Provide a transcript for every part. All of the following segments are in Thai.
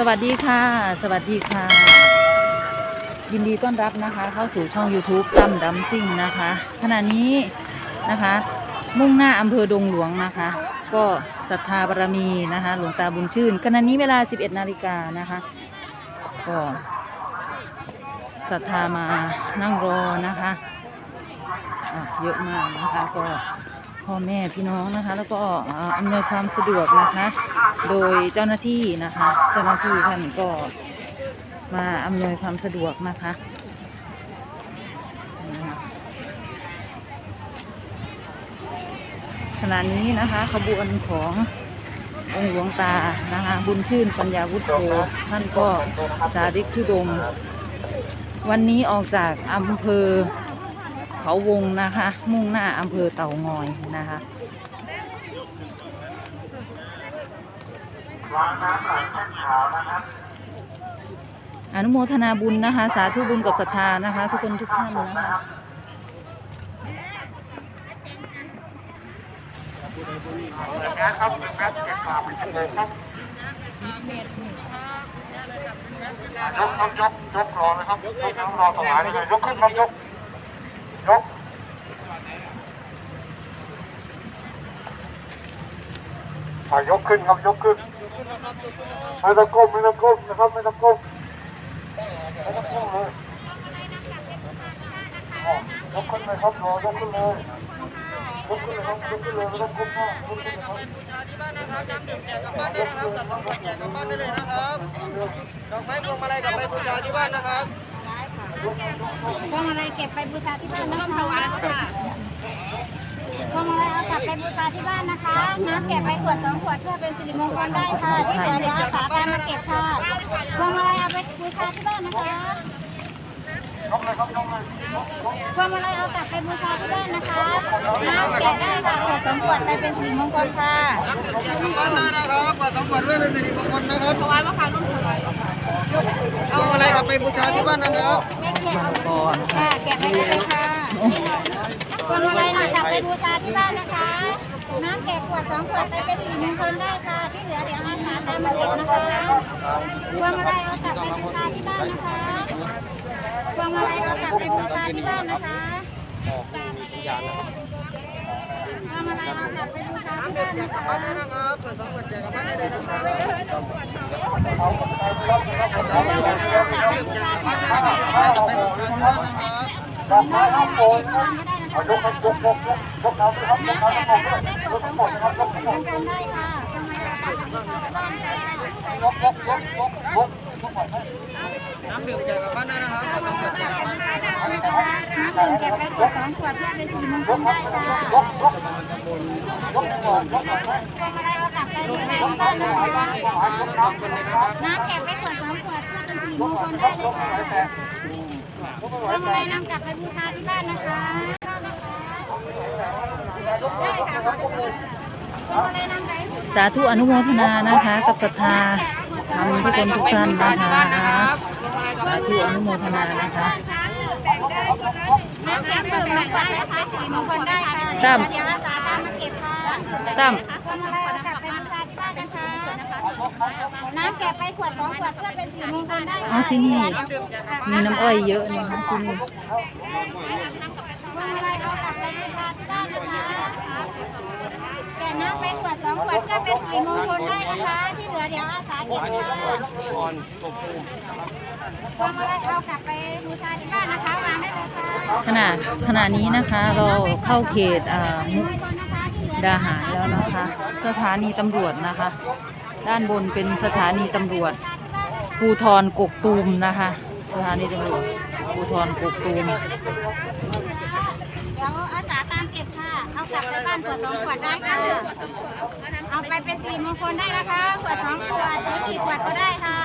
สวัสดีค่ะ สวัสดีค่ะ ยินดีต้อนรับนะคะ เข้าสู่ช่อง YouTube ตั้มดัมซิ่งนะคะ ขณะนี้นะคะ มุ่งหน้าอำเภอดงหลวงนะคะ ก็ศรัทธาบารมีนะคะ หลวงตาบุญชื่นขณะนี้เวลา 11 นาฬิกานะคะก็ศรัทธามานั่งรอนะคะอะเยอะมากนะคะก็ พ่อแม่พี่น้องนะคะ แล้วก็อำนวยความสะดวกนะคะ โดยเจ้าหน้าที่นะคะ เจ้าหน้าที่ท่านก็มาอำนวยความสะดวกนะคะขณะนี้นะคะขบวนขององค์หลวงตานะคะบุญชื่นปัญญาวุฒโธท่านก็จาริกทุดง วันนี้ออกจากอำเภอ เขาวงนะคะ มุ่งหน้าอำเภอเต่างอยนะคะอนุโมทนาบุญนะคะ สาธุบุญกับศรัทธานะคะ ทุกคนทุกท่านนะคะนะครับหนึ่งแมตช์เจ็ดสามชั่วโมงครับยกครับยกยกรอนะครับยกน้ำรอถวายเลยยกขึ้นครับยก ยกอ่ายกขึ้นครับยกขึ้นไม่ต้องก้มไม่ต้องก้มนะครับไม่ต้องก้มไม่ต้องก้มเลยยกขึ้นเลยครับรอยกขึ้นเลยยกขึ้นเลยครับยกขึ้นเลยไม่ต้องก้มมากยกขึ้นเลยครับดอกไม้พวงมาลัยกลับไปบูชาที่บ้านนะครับ พวงมาลัยเก็บไปบูชาที่บ้านนะคะพวงมาลัยเอากลับไปบูชาที่บ้านนะคะ น้ำเก็บไปขวดสองขวดเพื่อเป็นสิริมงคลได้ค่ะที่เหลือเดี๋ยวอาสาตามมาเก็บค่ะพวงมาลัยเอาไปบูชาที่บ้านนะคะกเลยครับยกเลยยกยกพวงมาลัยเอากลับไปบูชาที่บ้านนะคะ น้ำเก็บได้ค่ะขวดสองขวดไปเป็นสิริมงคลค่ะแจกกลับได้นะครับกว่าสองขวดด้วยเป็นสิริมงคลนะครับถวายมะขามนุ่ม เอาอะไรกลับไปบูชาที่บ้านนะครับก่อนค่ะเก็บไปได้เลยค่ะพวงมาลัยเอากลับไปบูชาที่บ้านนะคะ น้ำเก็บขวดสองขวดไปเป็นสิริมงคลได้ค่ะ ที่เหลือเดี๋ยวอาสาตามมาเก็บนะคะพวงมาลัยเอากลับไปบูชาที่บ้านนะคะพวงมาลัยเอากลับไปบูชาที่บ้านนะคะพวงมาลัยเอากลับไปบูชาที่บ้านนะคะ ยนะครับเอากลับไปบูชาที่บ้านนะคะไปบูชาที่บ้านนะครับดอกไม้ข้างบนครับเอายกครับยกยกยกยก น้ำเลยครับยกน้ำทั้งหมดเลยยกทั้งหมดนะครับยกทั้งหมดกันได้ค่ะทำไมเรากลับไปบูชาที่บ้านค่ะยกยกยกยกยกยกหมดให้น้ำดื่มแจกกลับบ้านได้นะครับขวดสองขวดแจกกลับบ้านได้น้ำดื่มเก็บไปสองขวดเพื่อเป็นสิริมงคลได้ค่ะยกยกยกก่อนยกก่อนให้พวงมาลัยเอากลับไปบูชาที่บ้านนะคะน้ำเลยนะครับน้ำเก็บไปขวดสองขวดเพื่อเป็นสิริยมงคนลได้เลยค่ะไม่ไหวแต่ยกไม่ไหวแต่พวงมาลัยนำกลับไปบูชาที่บ้านนะคะได้ค่ะสาธุอนุโมทนานะคะ กับศรัทธา ทำทุกคนทุกท่านนะคะสาธุอนุโมทนานะคะน้ำเก็บขวดสองขวดและใช้สิริมงคลได้ค่ะตั้มเดี๋ยวอาสาตามมาเก็บค่ะตั้มพวงมาลัยเอากลับไปบูชาที่บ้านนะคะน้ำเก็บไปขวดสองขวดเพื่อเป็นสิริมงคลได้อ๋อค่ะที่นี่มีน้ำอ้อยเยอะนะคะที่นี่ นนะคะแกะน้ำไปขวดสองขวดเพื่อเป็นสิริมงคลได้นะคะ ที่เหลือเดี๋ยวอาสาเก็บค่ะพวงมาลัยเอากลับไปบูชาที่บ้านนะคะวางได้เลยค่ะขณะขณะนี้นะคะเราเข้าเขตอ่ามุกดาหารแล้วนะคะ สถานีตำรวจนะคะ ด้านบนเป็นสถานีตำรวจภูทรกกตูมนะคะ สถานีตำรวจภูทรกกตูม ดี๋ยวอาสาตามเก็บค่ะ เอากลับไปบ้านขวดสองขวดได้ค่ะ เอาไปเป็นสิริมงคลได้นะคะขวดสองขวดหรือกี่ขวดก็ได้ค่ะ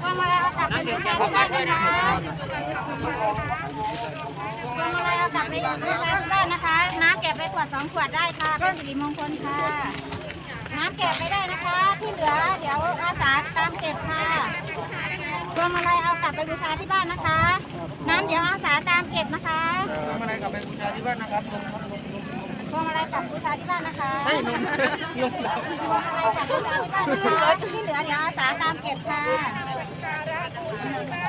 พวงมาลัยเอากลับไปบูชาที่บ้านนะคะพวงมาลัยเอากลับไปบูชาที่บ้านนะคะ น้ำเก็บไปขวดสองขวดได้ค่ะ เป็นสิริมงคลค่ะ น้ำเก็บไปได้นะคะ ที่เหลือเดี๋ยวอาสาตามเก็บค่ะพวงมาลัยเอากลับไปบูชาที่บ้านนะคะ น้ำเดี๋ยวอาสาตามเก็บ นะคะทำอะไรกลับไปบูชาที่บ้านนะครับลงครับลงลงลงพวงมาลัยกับบูชาที่บ้านนะคะไม่นมนมพวงมาลัยกับบูชาที่บ้านนะคะที่เหลือเดี๋ยวอาสาตามเก็บค่ะ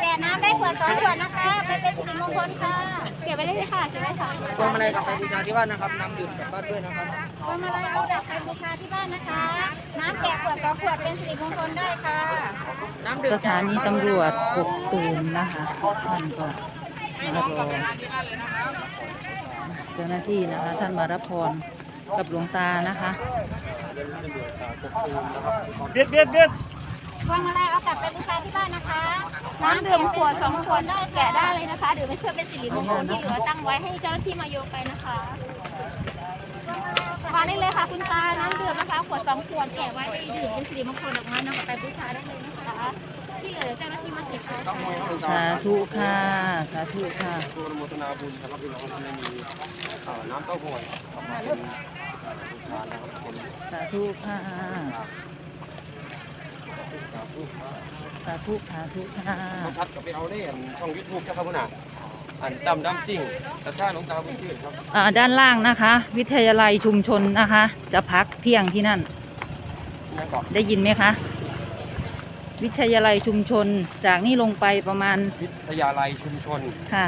แกะน้ำได้ขวดสองขวดนะคะไปเป็นสิริมงคลค่ะ เก็บไว้เลยค่ะเก็บไว้ค่ะพวงมาลัยกลับไปบูชาที่บ้านนะครับนำดื่มกลับบ้านด้วยนะครับพวงมาลัยเอากลับไปบูชาที่บ้านนะคะ น้ำแกะขวดสองขวดเป็นสิริมงคลได้ค่ะ น้ำดื่สมถานีตำรวจกกตูมนะคะท่านก็มารอ เจ้าหน้าที่นะคะ ท่านมารับพรกับหลวงตานะคะเด็ดเด็ดเด็ดพวงมาลัยเอากลับไปบูชาที่บ้านนะคะน้ำดื่มขวดสองขวดได้แกะได้เลยนะคะดื่มไม่เพื่อเป็นสิริมงคลที่เหลือตั้งไว้ให้เจ้าหน้าที่มาโยกไปนะคะวางได้เลยค่ะคุณตาน้ำดื่มนะคะขวดสองขวดแกะไว้ดื่มเป็นสิริมงคลออกมานำกลับไปบูชาได้เลยนะคะ ที่เหลือเจ้าหน้าที่มาเก็บไว้ค่ะสาธุค่ะ สาธุค่ะตัวโมทนาบุญสำหรับพี่น้องที่ไม่มีน้ำเต้าหู้สาธุค่ะ สาธุสาธุค่ะชัดกับไปเอาได้ช่องยูทูบเจ้าครับพ่อหนาอันดำดำซิ่งแต่ถ้าหลวงตาบุญชื่นครับอ่าด้านล่างนะคะ วิทยาลัยชุมชนนะคะ จะพักเที่ยงที่นั่นนั่นก็ได้ยินไหมคะ วิทยาลัยชุมชน จากนี่ลงไปประมาณวิทยาลัยชุมชนค่ะ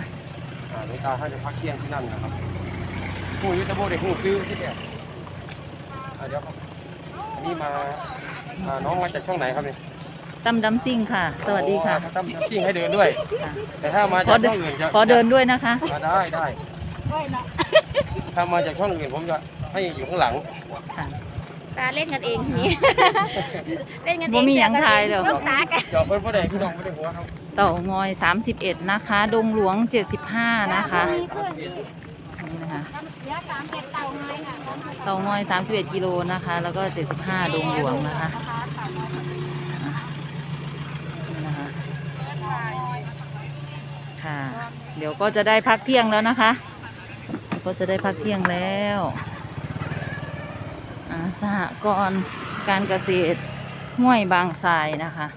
อ่าหลวงตาท่านจะพักเที่ยงที่นั่นนะครับผู้ยุทธโบเด็กผู้ซื้อที่เนี่ยอ่าเดี๋ยวครับอันนี้มาอ่าน้องมาจากช่องไหนครับเนี่ยตั้มดำซิ่งค่ะ สวัสดีค่ะตั้มซิ่งให้เดินด้วย ค่ะ แต่ถ้ามาขจาอกเดิช่อนงอื่นจะขอเดินด้วยนะคะ อ่าได้ได้ถ้ามาจากช่องอื่นผมจะให้อยู่ข้างหลัง ค่ะ ตาเล่นกันเองนี่ เล่นกันเองบ่มีหยังทายหรอก ลูกตากันเจาะเพิ่นพ่อแดงพี่น้องไม่ได้หัวครับเต่างอย 31 นะคะ ดงหลวง 75 นะคะมีเพื่อนที่นี่นะคะ เดี๋ยวสามเก็บเต่าไงค่ะเต่างอย 31 กิโลนะคะ แล้วก็ 75 ดงหลวงนะคะนี่นะคะ ค่ะ เดี๋ยวก็จะได้พักเที่ยงแล้วนะคะ ก็จะได้พักเที่ยงแล้วอ่า สหกรณ์การเกษตรห้วยบางทรายนะคะ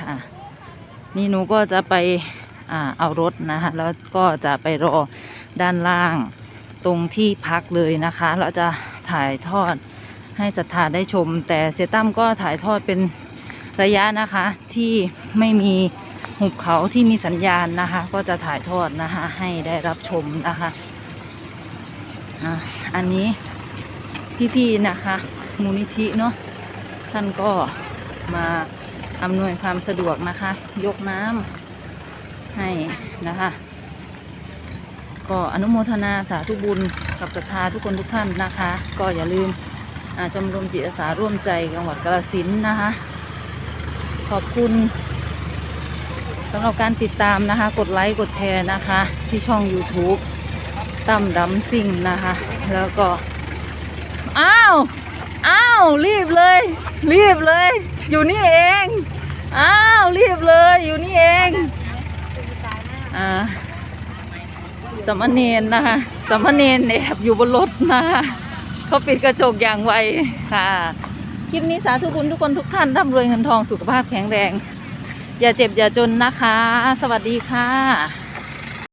ค่ะนี่หนูก็จะไปอเอารถนะคะแล้วก็จะไปรอด้านล่างตรงที่พักเลยนะคะ เราจะถ่ายทอดให้ศรัทธาได้ชม แต่เซตั้มก็ถ่ายทอดเป็นระยะนะคะที่ไม่มีหุบเขาที่มีสัญญาณนะคะ ก็จะถ่ายทอดนะคะให้ได้รับชมนะคะอ่าอันนี้ พี่ๆนะคะมูลนิธิเนาะท่านก็มาอำนวยความสะดวกนะคะ ยกน้ำให้นะคะ ก็อนุโมทนาสาธุบุญกับศรัทธาทุกคนทุกท่านนะคะ ก็อย่าลืมอ่าชมรมจิตอาสาร่วมใจจังหวัดกาฬสินธุ์นะคะ ขอบคุณสำหรับการติดตามนะคะ กดไลค์กดแชร์นะคะ ที่ช่อง YouTube ตั้มดำซิ่งนะคะ แล้วก็ อ้าว อ้าว รีบเลย รีบเลย อยู่นี่เอง อ้าว รีบเลย อยู่นี่เอง อ่าสามเณรนะคะสามเณรแอบอยู่บนรถนะคะเขาปิดกระจกอย่างไวค่ะ คลิปนี้สาธุบุญทุกคนทุกท่านร่ำรวยเงินทองสุขภาพแข็งแรง อย่าเจ็บอย่าจนนะคะ สวัสดีค่ะ